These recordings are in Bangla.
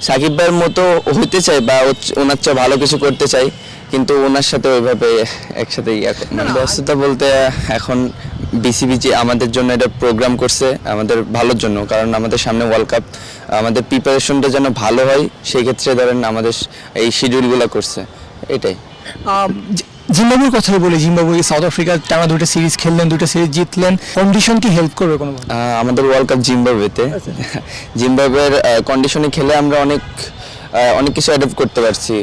সাকিব ভাইয়ের মতো হইতে চাই বা ওনার চেয়ে ভালো কিছু করতে চাই কিন্তু ওনার সাথে ওইভাবে একসাথে ব্যস্ততা বলতে এখন বিসিবি যে আমাদের জন্য এটা প্রোগ্রাম করছে আমাদের ভালোর জন্য কারণ আমাদের সামনে ওয়ার্ল্ড কাপ আমাদের প্রিপারেশনটা যেন ভালো হয় সেই ক্ষেত্রে ধরেন আমাদের এই শিডিউলগুলো করছে এটাই। জিম্বাবুয়ের কথাই বলি জিম্বাবুয়ে সাউথ আফ্রিকা টানা দুটো সিরিজ খেললেন দুটো সিরিজ জিতলেন। কন্ডিশন কি হেল্প করবে কোনো আমাদের ওয়ার্ল্ড কাপ জিম্বাবুয়েতে জিম্বাবুয়ের কন্ডিশনে খেলে আমরা অনেক অনেক কিছু অ্যাডপ্ট করতে পারছি।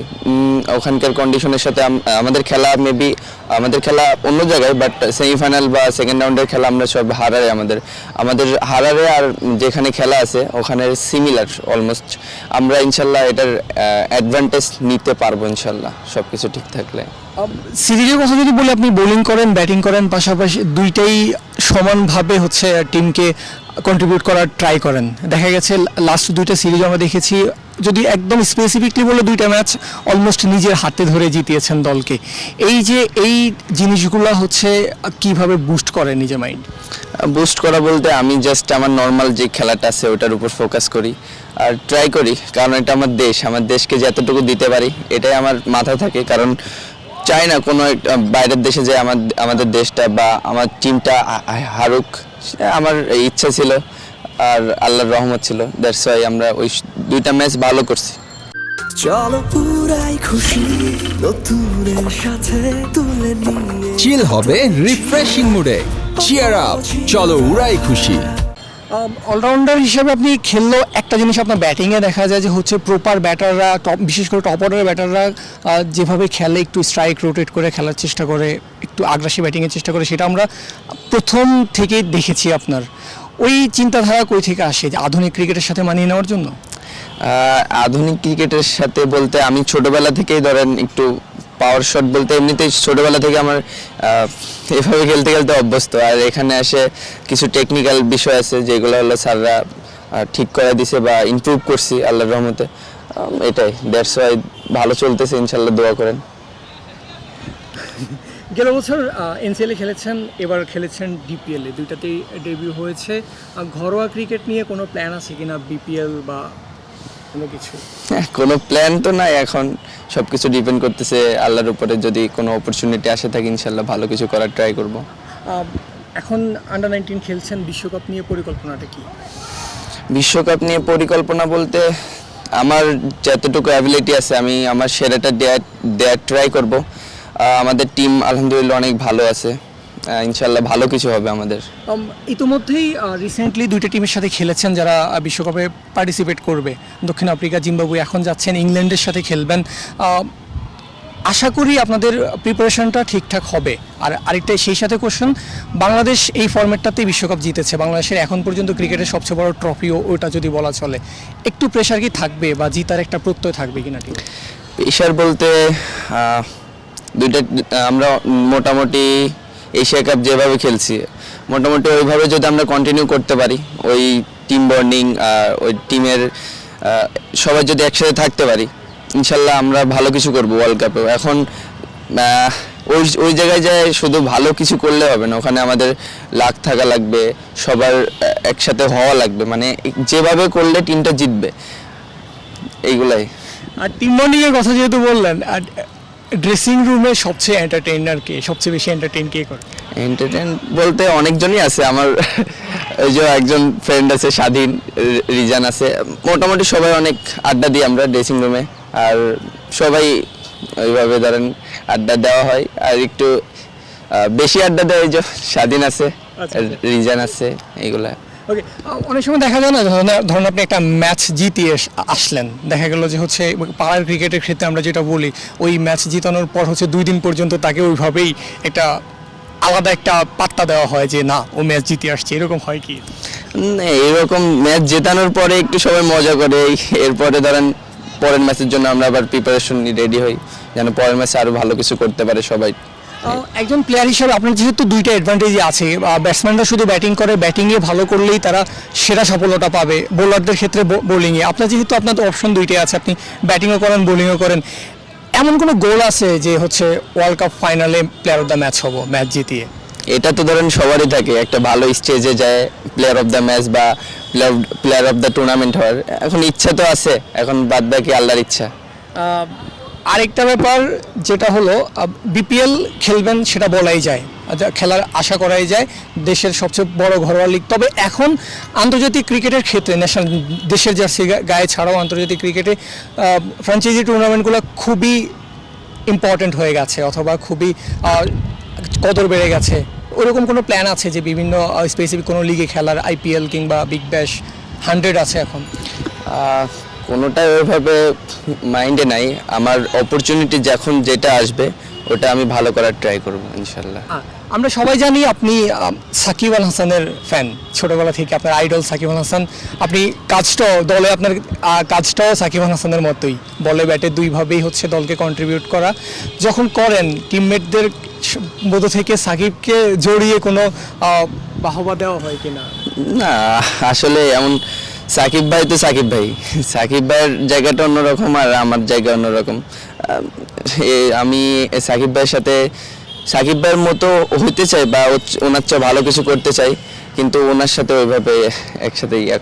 ওখানকার কন্ডিশনের সাথে আমাদের খেলা মেবি আমাদের খেলা অন্য জায়গায় বাট সেমিফাইনাল বা সেকেন্ড রাউন্ডের খেলা আমরা সব হারারে আমাদের। আমাদের হারারে আর যেখানে খেলা আছে, ওখানে সিমিলার অলমোস্ট আমরা ইনশাল্লাহ এটার অ্যাডভান্টেজ নিতে পারব ইনশাল্লাহ সব কিছু ঠিক থাকলে। সিরিজের কথা যদি বলি, আপনি বোলিং করেন ব্যাটিং করেন, পাশাপাশি দুইটাই সমানভাবে হচ্ছে টিমকে কন্ট্রিবিউট করার ট্রাই করেন। দেখা গেছে লাস্ট দুইটা সিরিজ আমরা দেখেছি যদি একদম স্পেসিফিকলি বলে দুইটা ম্যাচ অলমোস্ট নিজের হাতে ধরে জিতিয়েছেন দলকে। এই যে এই জিনিসগুলো হচ্ছে কীভাবে বুস্ট করে নিজের মাইন্ড বুস্ট করা বলতে আমি জাস্ট আমার নর্মাল যে খেলাটা আছে ওটার উপর ফোকাস করি আর ট্রাই করি, কারণ এটা আমার দেশ, আমার দেশকে যতটুকু দিতে পারি এটাই আমার মাথায় থাকে। কারণ চাই না কোনো বাইরের দেশে যে আমার, আমাদের দেশটা বা আমার টিমটা হারুক আমার ইচ্ছা ছিল আর আল্লাহর রহমত ছিল। দ্যাটস ওয়াই আমরা ওই দুইটা ম্যাচ ভালো করছি। চলো পুরাই খুশি নতুনের সাথে তুলে নিয়ে। চিল হবে রিফ্রেশিং মুডে চিয়ার আপ চলো উড়াই খুশি। অলরাউন্ডার হিসেবে আপনি খেললেও একটা জিনিস আপনার ব্যাটিংয়ে দেখা যায় যে হচ্ছে প্রপার ব্যাটাররা টপ বিশেষ করে টপ অর্ডারের ব্যাটাররা যেভাবে খেলে একটু স্ট্রাইক রোটেট করে খেলার চেষ্টা করে একটু আগ্রাসী ব্যাটিংয়ের চেষ্টা করে সেটা আমরা প্রথম থেকে দেখেছি আপনার। ওই চিন্তাধারা কই থেকে আসে যে আধুনিক ক্রিকেটের সাথে মানিয়ে নেওয়ার জন্য? আধুনিক ক্রিকেটের সাথে বলতে আমি ছোটবেলা থেকেই ধরেন একটু পাওয়ার শট বলতে এমনিতেই ছোটবেলা থেকে আমার এভাবে খেলতে খেলতে অভ্যস্ত। আর এখানে এসে কিছু টেকনিক্যাল বিষয় আছে যেগুলো হলো স্যাররা ঠিক করে দিছে বা ইমপ্রুভ করছি আল্লাহর রহমতে। এটাই দ্যাটস ওয়াই ভালো চলতেছে ইনশাল্লাহ দোয়া করেন। গেল বছর এনসিএলে খেলেছেন, এবার খেলেছেন ডিপিএলে দুইটাতেই ডেবিউ হয়েছে। ঘরোয়া ক্রিকেট নিয়ে কোনো প্ল্যান আছে কিনা বিপিএল বা কোনো কিছু? কোনো প্ল্যান তো নাই এখন। সব কিছু ডিপেন্ড করতেছে আল্লাহর উপরে। যদি কোনো অপরচুনিটি আসে থাকে ইনশাল্লাহ ভালো কিছু করার ট্রাই করব। এখন আন্ডার নাইনটিন খেলছেন বিশ্বকাপ নিয়ে পরিকল্পনাটা কি? বিশ্বকাপ নিয়ে পরিকল্পনা বলতে আমার যতটুকু অ্যাবিলিটি আছে আমি আমার সেরাটা দেওয়ার দেওয়ার ট্রাই করব। আমাদের টিম আলহামদুলিল্লাহ অনেক ভালো আছে। ইনশাল্লাহ ভালো কিছু হবে আমাদের। ইতোমধ্যেই রিসেন্টলি দুইটা টিমের সাথে খেলেছেন যারা বিশ্বকাপে পার্টিসিপেট করবে। দক্ষিণ আফ্রিকা জিম্বাবুয়ে এখন যাচ্ছেন ইংল্যান্ডের সাথে খেলবেন। আশা করি আপনাদের প্রিপারেশনটা ঠিকঠাক হবে। আর আরেকটা সেই সাথে কোশ্চেন বাংলাদেশ এই ফরম্যাটটাতেই বিশ্বকাপ জিতেছে। বাংলাদেশের এখন পর্যন্ত ক্রিকেটের সবচেয়ে বড় ট্রফিও ওটা যদি বলা চলে একটু প্রেশার কি থাকবে বা জিতার একটা প্রত্যয় থাকবে কিনা ঠিক পেশার বলতে দুইটা আমরা মোটামুটি এশিয়া কাপ যেভাবে খেলছি, মোটামুটি ওইভাবে যদি আমরা কন্টিনিউ করতে পারি, ওই টিম বন্ডিং ওই টিমের সবাই যদি একসাথে থাকতে পারি, ইনশাল্লাহ আমরা ভালো কিছু করব ওয়ার্ল্ড কাপেও এখন ওই ওই জায়গায় যায় শুধু ভালো কিছু করলে হবে না, ওখানে আমাদের লাখ থাকা লাগবে, সবার একসাথে হওয়া লাগবে মানে যেভাবে করলে টিমটা জিতবে, এইগুলাই। আর টিম বন্ডিংয়ের কথা যেহেতু বললেন, আর ড্রেসিং রুমে সবচেয়ে এন্টারটেইনার কে সবচেয়ে বেশি এন্টারটেইন কে করে? এন্টারটেন বলতে অনেকজনই আছে। আমার ওই যে একজন ফ্রেন্ড আছে স্বাধীন রিজান আছে। মোটামুটি সবাই অনেক আড্ডা দিই আমরা ড্রেসিং রুমে আর সবাই ওইভাবে ধরেন আড্ডা দেওয়া হয়। আর একটু বেশি আড্ডা দেয় যে স্বাধীন আছে আচ্ছা। রিজান আছে এইগুলা। ওকে অনেক সময় দেখা যায় না, ধরুন আপনি একটা ম্যাচ জিতিয়ে আসলেন। দেখা গেল যে হচ্ছে, পাড়ার ক্রিকেটের ক্ষেত্রে আমরা যেটা বলি, ওই ম্যাচ জিতানোর পর হচ্ছে দুই দিন পর্যন্ত তাকে ওইভাবেই একটা আলাদা একটা পাত্তা দেওয়া হয় যে, না, ও ম্যাচ জিতে আসছে। এরকম হয় কি? এরকম ম্যাচ জেতানোর পরে একটু সবাই মজা করে। এরপরে ধরেন, পরের ম্যাচের জন্য আমরা আবার প্রিপারেশন রেডি হই, যেন পরের ম্যাচে আরও ভালো কিছু করতে পারে সবাই। একজন প্লেয়ার হিসেবে আপনার যেহেতু দুইটা অ্যাডভান্টেজই আছে ব্যাটসম্যানরা শুধু ব্যাটিং করে ব্যাটিংয়ে ভালো করলেই তারা সেরা সফলতা পাবে। বোলারদের ক্ষেত্রে বোলিংয়ে আপনার যেহেতু আপনার অপশন দুইটাই আছে আপনি ব্যাটিংও করেন বোলিংও করেন। এমন কোনো গোল আছে যে হচ্ছে ওয়ার্ল্ড কাপ ফাইনালে প্লেয়ার অফ দ্য ম্যাচ হব ম্যাচ জিতিয়ে? এটা তো ধরেন সবারই থাকে একটা ভালো স্টেজে যায় প্লেয়ার অফ দ্য ম্যাচ বা প্লেয়ার অফ দ্য টুর্নামেন্ট হওয়ার। এখন ইচ্ছা তো আছে এখন বাদ বাকি আল্লাহর ইচ্ছা। আরেকটা ব্যাপার যেটা হলো বিপিএল খেলবেন সেটা বলাই যায়। আচ্ছা, খেলার আশা করাই যায় দেশের সবচেয়ে বড় ঘরোয়া লিগ তবে এখন আন্তর্জাতিক ক্রিকেটের ক্ষেত্রে ন্যাশনাল দেশের জার্সি গায়ে ছাড়াও আন্তর্জাতিক ক্রিকেটে ফ্র্যাঞ্চাইজি টুর্নামেন্টগুলো খুবই ইম্পর্ট্যান্ট হয়ে গেছে অথবা খুবই কদর বেড়ে গেছে। ওরকম কোনো প্ল্যান আছে যে বিভিন্ন স্পেসিফিক কোনো লিগে খেলার আইপিএল কিংবা বিগ ব্যাশ হান্ড্রেড আছে এখন? কোনোটাই ওইভাবে মাইন্ডে নাই। আমার অপরচুনিটি যখন যেটা আসবে ওটা আমি ভালো করার ট্রাই করব ইনশাল্লাহ। আমরা সবাই জানি আপনি সাকিব আল হাসানের ফ্যান ছোটবেলা থেকে আপনার আইডল সাকিব আল হাসান। আপনি কাজটাও দলে আপনার কাজটাও সাকিব আল হাসানের মতোই। বলে ব্যাটে দুইভাবেই হচ্ছে দলকে কন্ট্রিবিউট করা। যখন করেন টিমমেটদের বোধ থেকে সাকিবকে জড়িয়ে কোনো বাহবা দেওয়া হয় কিনা? না আসলে এমন সাকিব ভাই তো সাকিব ভাই। সাকিব ভাইয়ের জায়গাটা অন্যরকম আর আমার জায়গা অন্যরকম। আমি সাকিব ভাইয়ের সাথে, সাকিব ভাইয়ের মতো হইতে চাই বা ওনার চেয়ে ভালো কিছু করতে চাই, কিন্তু ওনার সাথে ওইভাবে একসাথে ইয়া